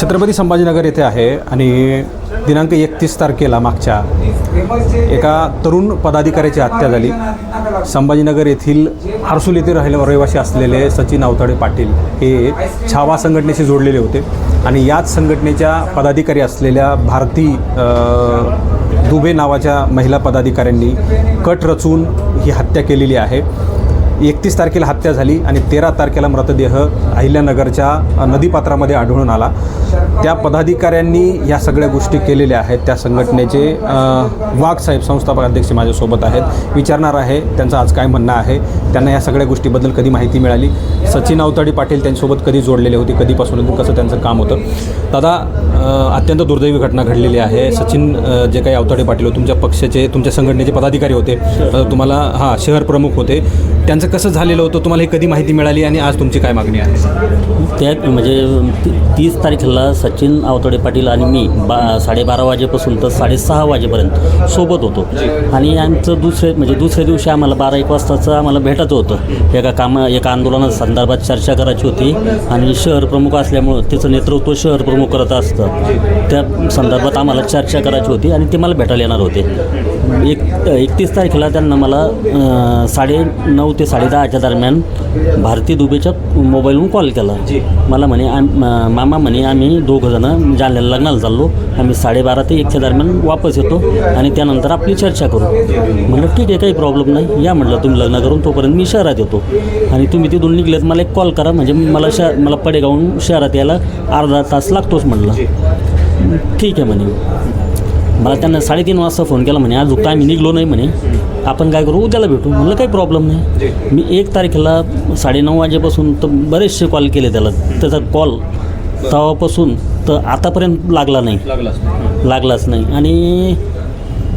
छत्रपती संभाजीनगर येथे आहे आणि दिनांक एकतीस तारखेला मागच्या एका तरुण पदाधिकाऱ्याची हत्या झाली. संभाजीनगर येथील हर्सुल येथे राहिले रहिवासी असलेले सचिन अवताडे पाटील हे छावा संघटनेशी जोडलेले होते आणि याच संघटनेच्या पदाधिकारी असलेल्या भारती दुबे नावाच्या महिला पदाधिकाऱ्यांनी कट रचून ही हत्या केलेली आहे. एकतीस तारखेला हत्या झाली आणि तेरा तारखेला मृतदेह अहिल्यानगरच्या नदीपात्रामध्ये आढळून आला. त्या पदाधिकाऱ्यांनी या सगळ्या गोष्टी केलेल्या आहेत. त्या संघटनेचे अ, वाघ साहेब संस्थापक अध्यक्ष माझ्यासोबत आहेत. विचारणार आहे त्यांचं आज काय म्हणणं आहे. त्यांना या सगळ्या गोष्टीबद्दल कधी माहिती मिळाली? सचिन अवताडी पाटील त्यांच्यासोबत कधी जोडलेले होते? कधीपासून होते, कसं त्यांचं काम होतं? दादा अत्यंत दुर्दैवी घटना घडलेली आहे. सचिन जे काही अवताडे पाटील होते तुमच्या पक्षाचे तुमच्या संघटनेचे पदाधिकारी होते. तुम्हाला हां शहर प्रमुख होते. त्यांचं कसं झालेलं होतं? तुम्हाला हे कधी माहिती मिळाली आणि आज तुमची काय मागणी आहे? त्यात म्हणजे ती- तीस तारखेला सचिन आवतडे पाटील आणि मी बा साडेबारा वाजेपासून तर साडेसहा वाजेपर्यंत सोबत होतो. आणि आमचं दुसरे म्हणजे दुसऱ्या दिवशी आम्हाला बारा एक वाजताचं आम्हाला भेटायचं होतं. एका कामा एका आंदोलना संदर्भात चर्चा करायची होती. आणि शहर प्रमुख असल्यामुळं त्याचं नेतृत्व शहर प्रमुख करत असतं. त्या संदर्भात आम्हाला चर्चा करायची होती आणि ते मला भेटायला येणार होते. एक एकतीस तारखेला त्यांना मला साडे नऊ ते साडेदहाच्या दरम्यान भारती दुबेच्या मोबाईलवरून कॉल केला. मला म्हणे आम मामा म्हणे आम्ही दोघंजणं जालन्याला लग्नाला चाललो. आम्ही साडेबारा ते एकच्या दरम्यान वापस येतो आणि त्यानंतर आपली चर्चा करू. म्हणलं ठीक आहे काही प्रॉब्लेम नाही. या म्हटलं तुम्ही लग्न करून तोपर्यंत मी शहरात येतो. आणि तुम्ही तिथून निघलेत मला एक कॉल करा. म्हणजे मला शहर मला पडेगावून शहरात यायला अर्धा तास लागतोच म्हटलं. ठीक आहे म्हणे. मला त्यांना साडेतीन वाजता फोन केला म्हणे आज काय मी निघलो नाही म्हणे. आपण काय करू? उद्याला भेटू. म्हणलं काही प्रॉब्लेम नाही. मी एक तारखेला साडेनऊ वाजेपासून तर बरेचसे कॉल केले त्याला. त्याचा कॉल तेव्हापासून तर आतापर्यंत लागला नाही. लागलाच नाही. आणि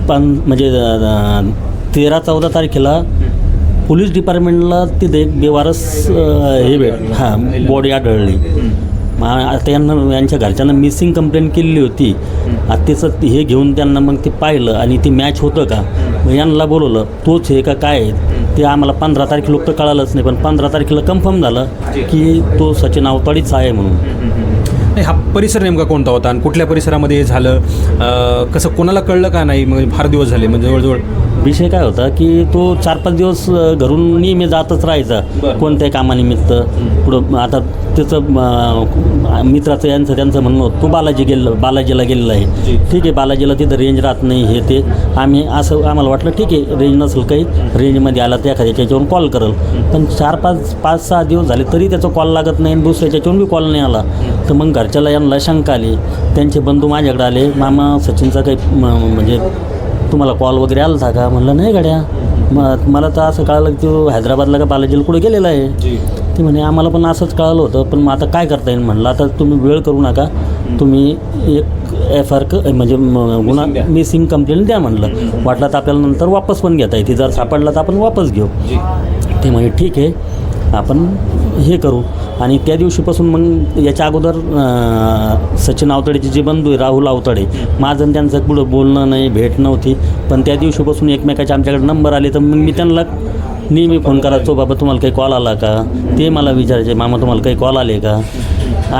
पण म्हणजे तेरा चौदा तारखेला पोलीस डिपार्टमेंटला तिथे बेवारस हे भेट हां बॉडी आढळली. मग आता यांना यांच्या घरच्यांना मिसिंग कंप्लेंट केलेली होती. आता त्याचं हे घेऊन त्यांना मग ते पाहिलं आणि ते मॅच होतं का? मग यांना बोलवलं तोच हे का काय आहे? ते आम्हाला पंधरा तारखेला तर कळालंच नाही पण पंधरा तारखेला कन्फर्म झालं की तो सचिन अवताडीच आहे म्हणून. नाही हा परिसर नेमका कोणता होता? आणि कुठल्या परिसरामध्ये हे झालं? कसं कोणाला कळलं का नाही? म्हणजे फार दिवस झाले म्हणजे जवळजवळ विषय काय होता की तो चार पाच दिवस घरून नेहमी जातच राहायचा. कोणत्याही कामानिमित्त. पुढं आता त्याचं मित्राचं यांचं त्यांचं म्हणणं होतं तो बालाजी गेलं बालाजीला गेलेला आहे. ठीक आहे बालाजीला तिथं रेंज राहत नाही हे ते. आम्ही असं आम्हाला वाटलं ठीक आहे रेंज नसेल काही रेंजमध्ये आला तर एखाद्याच्या याच्यावरून कॉल करल. पण चार पाच पाच सहा दिवस झाले तरी त्याचा कॉल लागत नाही आणि दुसऱ्याच्या याच्यावरून बी कॉल नाही आला. तर मग घरच्याला यांना शंका आली. त्यांचे बंधू माझ्याकडे आले मामा सचिनचा काही म्हणजे तुम्हाला कॉल वगैरे आला होता का? म्हणलं नाही गाड्या. मग मला तर असं कळालं की तो हैदराबादला का बालाजीला कुठे गेलेला आहे? ते म्हणे आम्हाला पण असंच कळालं होतं पण मग आता काय करता येईल म्हणलं. आता तुम्ही वेळ करू नका. तुम्ही एक एफ आर क म्हणजे गुन्हा मिसिंग कंप्लेंट द्या म्हणलं. वाटलं तर आपल्याला नंतर वापस पण घेता येते जर सापडला तर आपण वापस घेऊ. ते म्हणे ठीक आहे आपण हे करू. आणि त्या दिवशीपासून मग याच्या अगोदर सचिन आवताडेचे जे बंधू आहे राहुल आवताडे माझं त्यांचं पुढं बोलणं नाही भेट नव्हती. पण त्या दिवशीपासून एकमेकाचे आमच्याकडे नंबर आले तर मग मी त्यांना नेहमी फोन करायचो बाबा तुम्हाला काही कॉल आला का? ते मला विचारायचे मामा तुम्हाला काही कॉल आले का?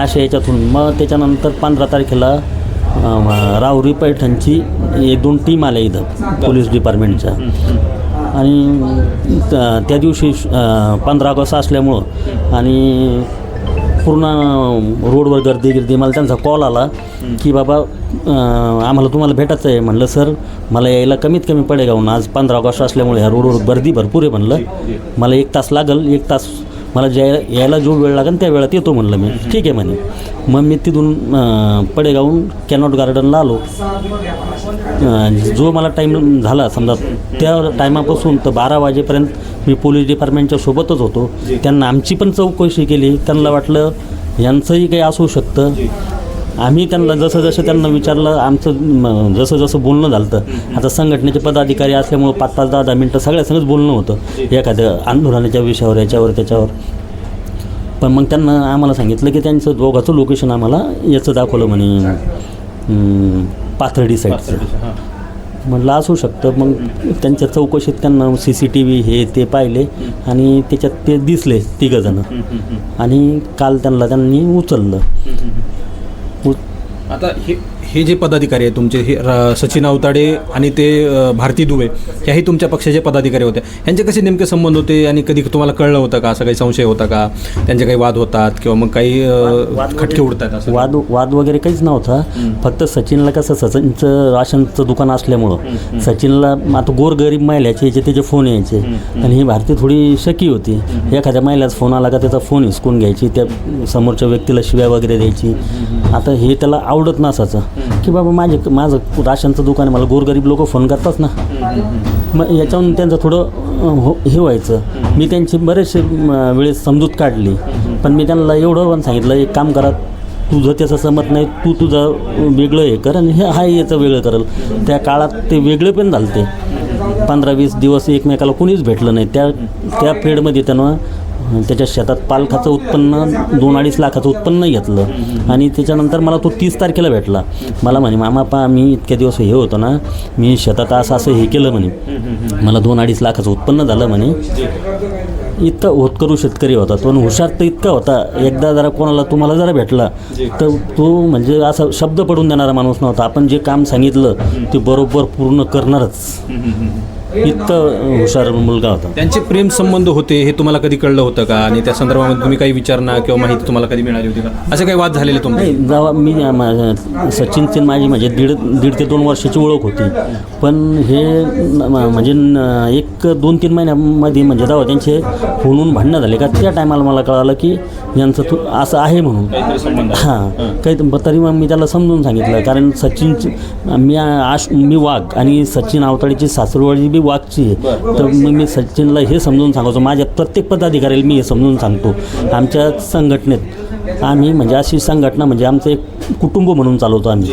अशा याच्यातून. मग त्याच्यानंतर पंधरा तारखेला राहुरी पैठणची एक दोन टीम आल्या इथं पोलीस डिपार्टमेंटच्या आणि त्या दिवशी पंधरा ऑगस्ट असल्यामुळं आणि पूर्ण रोडवर गर्दी गर्दी मला त्यांचा कॉल आला की बाबा आम्हाला तुम्हाला भेटायचं आहे म्हणलं सर मला यायला कमीत कमी पडेगावून आज पंधरा ऑगस्ट असल्यामुळे ह्या रोडवर गर्दी भरपूर आहे म्हणलं. मला एक तास लागल एक तास मला ज्या यायला जो वेळ लागेल त्या वेळात येतो म्हणलं मी. ठीक आहे म्हणे. मग मी तिथून पडेगावून कॅनॉट गार्डनला आलो. जो मला टाईम झाला समजा त्या टायमापासून तर बारा वाजेपर्यंत मी पोलीस डिपार्टमेंटच्या सोबतच होतो. त्यांना आमची पण चौकशी केली. त्यांना वाटलं यांचंही काही असू शकतं. आम्ही त्यांना जसं जसं त्यांना विचारलं आमचं जसं जसं बोलणं झालं आता संघटनेचे पदाधिकारी असल्यामुळं पाच पाच दहा दहा मिनटं सगळ्या संगच बोलणं होतं. एखाद्या आंदोलनाच्या विषयावर याच्यावर त्याच्यावर. पण मग त्यांना आम्हाला सांगितलं की त्यांचं दोघाचं लोकेशन आम्हाला याचं दाखवलं म्हणे. पाथर्डी साईडचं म्हटलं असू शकतं मग त्यांच्या चौकशीत त्यांना सी सी टी व्ही हे ते पाहिले आणि त्याच्यात ते दिसले तिघंजणं. आणि काल त्यांना त्यांनी उचललं. आता हे हे जे पदाधिकारी आहे तुमचे हे र- सचिन अवताडे आणि ते अ, भारती दुबे ह्याही तुमच्या पक्षाचे पदाधिकारी होते. यांचे कसे नेमके संबंध होते आणि कधी तुम्हाला कळलं होतं का? असं काही संशय होता का? त्यांचे काही वाद होतात किंवा मग काही अ, खटके उडतात असं? वाद वाद वगैरे काहीच नव्हता. फक्त सचिनला कसं सचिनचं राशनचं दुकान असल्यामुळं. सचिनला आता गोरगरीब महिलाचे यायचे त्याचे फोन यायचे. आणि ही भारती थोडी शकी होती. एखाद्या महिलाचा फोन आला का त्याचा फोन हिसकून घ्यायची त्या समोरच्या व्यक्तीला शिव्या वगैरे द्यायची. आता हे त्याला आवडत नसायचं. की बाबा माझे माझं राशनचं दुकान आहे मला गोरगरीब लोक फोन करतात ना. मग याच्यावरून त्यांचं थोडं हो हे व्हायचं. मी त्यांची बरेचसे वेळेस समजूत काढली. पण मी त्यांना एवढं पण सांगितलं एक काम करा तुझं त्याचं समत नाही तू तुझं वेगळं हे कर आणि हे हा याचं वेगळं करल. त्या काळात ते वेगळे पण झाले ते पंधरा वीस दिवस एकमेकाला कोणीच भेटलं नाही. त्या त्या पिरियडमध्ये त्यांना त्याच्या शेतात पालखाचं उत्पन्न दोन अडीच लाखाचं उत्पन्न घेतलं. आणि त्याच्यानंतर मला तो तीस तारखेला भेटला. मला म्हणे मामा पा मी इतक्या दिवस हे होतो ना मी शेतात असं असं हे केलं म्हणे. मला दोन अडीच लाखाचं उत्पन्न झालं म्हणे. इतका होतकरू शेतकरी होता तो हुशार तर इतका होता. एकदा जरा कोणाला तुम्हाला जरा भेटला तर तो म्हणजे असा शब्द पडून देणारा माणूस नव्हता. आपण जे काम सांगितलं ते बरोबर पूर्ण करणारच. इतकं हुशार मुलगा होता. त्यांचे प्रेम संबंध होते हे तुम्हाला कधी कळलं होतं का? आणि त्या संदर्भामध्ये तुम्ही काही विचारणा किंवा माहिती तुम्हाला कधी मिळाली होती का? असे काही वाद झालेले तुमचे? नाही जेव्हा मी मा- सचिनची आणि माझी म्हणजे दीड दीड ते दोन वर्षाची ओळख होती. पण हे न- म- म्हणजे न- एक दोन तीन महिन्यामध्ये म्हणजे जेव्हा त्यांचे फोनहून भांडणं झाले का त्या टायमाला मला कळालं की यांचं तू असं आहे म्हणून. हां. काही तर- मग मी त्याला समजून सांगितलं. कारण सचिनची मी आश मी वाघ आणि सचिन आवताळीची सासरवाडी बी वाघची आहे. तर मग मी सचिनला हे समजून सांगायचो माझ्या प्रत्येक पदाधिकाऱ्याला मी हे समजून सांगतो. आमच्या संघटनेत आम्ही म्हणजे अशी संघटना म्हणजे आमचं एक कुटुंब म्हणून चालवतो आम्ही.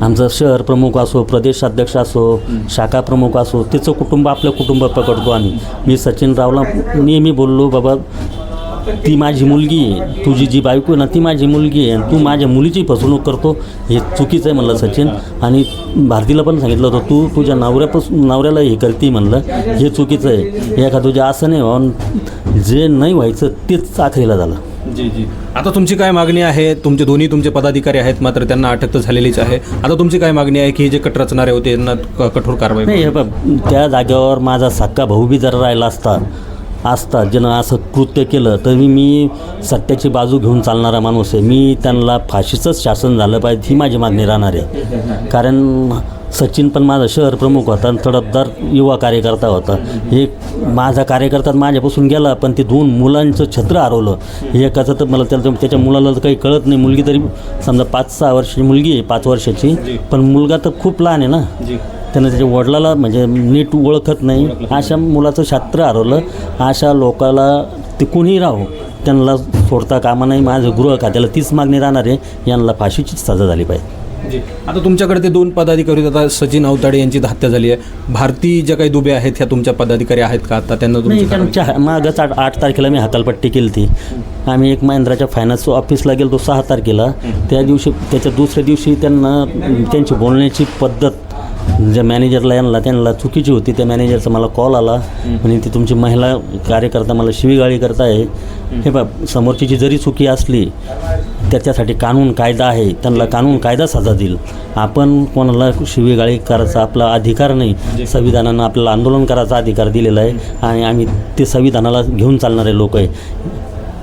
आमचं शहर प्रमुख असो प्रदेशाध्यक्ष असो शाखा प्रमुख असो तिचं कुटुंब आपलं कुटुंब पकडतो आम्ही. मी सचिन रावला नेहमी बोललो बाबा ती माझी मुलगी आहे. तुझी जी बायको आहे ना ती माझी मुलगी आहे. आणि तू माझ्या मुलीची फसवणूक करतो हे चुकीचं आहे म्हणलं सचिन. आणि भारतीला पण सांगितलं होतं तू तुझ्या नवऱ्यापासून नवऱ्याला हे करते म्हणलं. हे चुकीचं आहे. एका तुझ्या असं नाही व्हावं. जे नाही व्हायचं तेच आखरीला झालं. जी जी. आता तुमची काय मागणी आहे? तुमचे दोन्ही तुमचे पदाधिकारी आहेत मात्र त्यांना अटक तर झालेलीच आहे. आता तुमची काय मागणी आहे की हे जे कट रचणारे होते यांना कठोर कारवाई नाही त्या जागेवर माझा सक्का भाऊ बी जर राहिला असता. असता ज्यानं असं कृत्य केलं तर मी सत्याची बाजू घेऊन चालणारा माणूस आहे. मी त्यांना फाशीचंच शासन झालं पाहिजे ही माझी मागणी राहणार आहे. कारण सचिन पण माझा शहर प्रमुख होता आणि तडफदार युवा कार्यकर्ता होता. हे माझा कार्यकर्ता माझ्यापासून गेला पण ते दोन मुलांचं छत्र हरवलं. हे एकाचं तर मला त्याला त्याच्या मुलाला तर काही कळत नाही. मुलगी तरी समजा पाच सहा वर्षाची मुलगी आहे पाच वर्षाची. पण मुलगा तर खूप लहान आहे ना. त्यानं त्याच्या वडिलाला म्हणजे नीट ओळखत नाही. अशा मुलाचं शास्त्र हरवलं. अशा लोकाला ते कुणीही राहो. त्यांना सोडता कामा नाही. माझं गृह खात्याला तीच मागणी राहणार आहे. यांना फाशीचीच सजा झाली पाहिजे. जी. आता तुमच्याकडे ते दोन पदाधिकारी होते. आता सचिन अवताडे यांची हत्या झाली आहे. भारती ज्या काही दुबे आहेत ह्या तुमच्या पदाधिकारी आहेत का? आता त्यांना मागच आठ आठ तारखेला मी हकालपट्टी केली ती आम्ही एक महिंद्राच्या फायनान्स ऑफिसला गेलो तो सहा तारखेला. त्या दिवशी त्याच्या दुसऱ्या दिवशी त्यांना त्यांची बोलण्याची पद्धत ज्या मॅनेजरला यांना त्यांना चुकीची होती त्या मॅनेजरचा मला कॉल आला. आणि ती तुमची महिला कार्यकर्ता मला शिवीगाळी करताय हे बा समोरची जरी चुकी असली त्याच्यासाठी कानून कायदा आहे. त्यांना कानून कायदा सजा देईल. आपण कोणाला शिवीगाळी करायचा आपला अधिकार नाही. संविधानानं आपल्याला आंदोलन करायचा अधिकार दिलेला आहे. आणि आम्ही ते संविधानाला घेऊन चालणारे लोक आहे.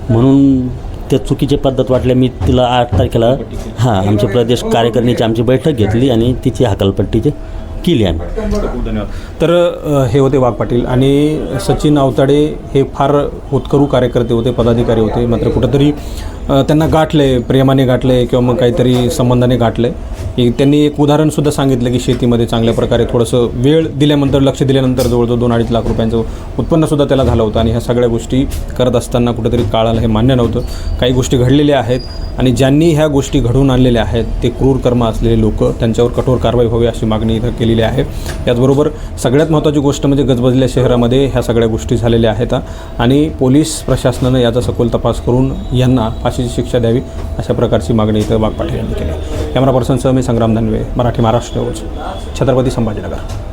म्हणून त्या चुकीची पद्धत वाटल्या मी तिला आठ तारखेला हां आमच्या प्रदेश कार्यकारिणीची आमची बैठक घेतली आणि तिची हकालपट्टीची केली आम्ही. खूप धन्यवाद तर अ, हे होते वाघ पाटील आणि सचिन अवताडे हे फार होतकरू कार्यकर्ते होते पदाधिकारी होते मात्र कुठंतरी अ, त्यांना गाठले प्रेमाने गाठले किंवा मग काहीतरी संबंधाने गाठले. की त्यांनी एक उदाहरणसुद्धा सांगितलं की शेतीमध्ये चांगल्या प्रकारे थोडंसं वेळ दिल्यानंतर लक्ष दिल्यानंतर जवळजवळ दोन अडीच लाख रुपयांचं उत्पन्नसुद्धा त्याला झालं होतं. आणि ह्या सगळ्या गोष्टी करत असताना कुठेतरी काळाला हे मान्य नव्हतं. काही गोष्टी घडलेल्या आहेत आणि ज्यांनी ह्या गोष्टी घडवून आणलेल्या आहेत ते क्रूर कर्म असलेले लोक त्यांच्यावर कठोर कारवाई व्हावी अशी मागणी इथं केलेली आहे. याचबरोबर सगळ्यात महत्त्वाची गोष्ट म्हणजे गजबजल्या शहरामध्ये ह्या सगळ्या गोष्टी झालेल्या आहेत. आणि पोलीस प्रशासनानं याचा सखोल तपास करून यांना फाशीची शिक्षा द्यावी अशा प्रकारची मागणी इथं वाघ पाटील यांनी केली कॅमेरा पर्सनसह मी संग्राम दानवे मराठी महाराष्ट्र न्यूज छत्रपती संभाजीनगर.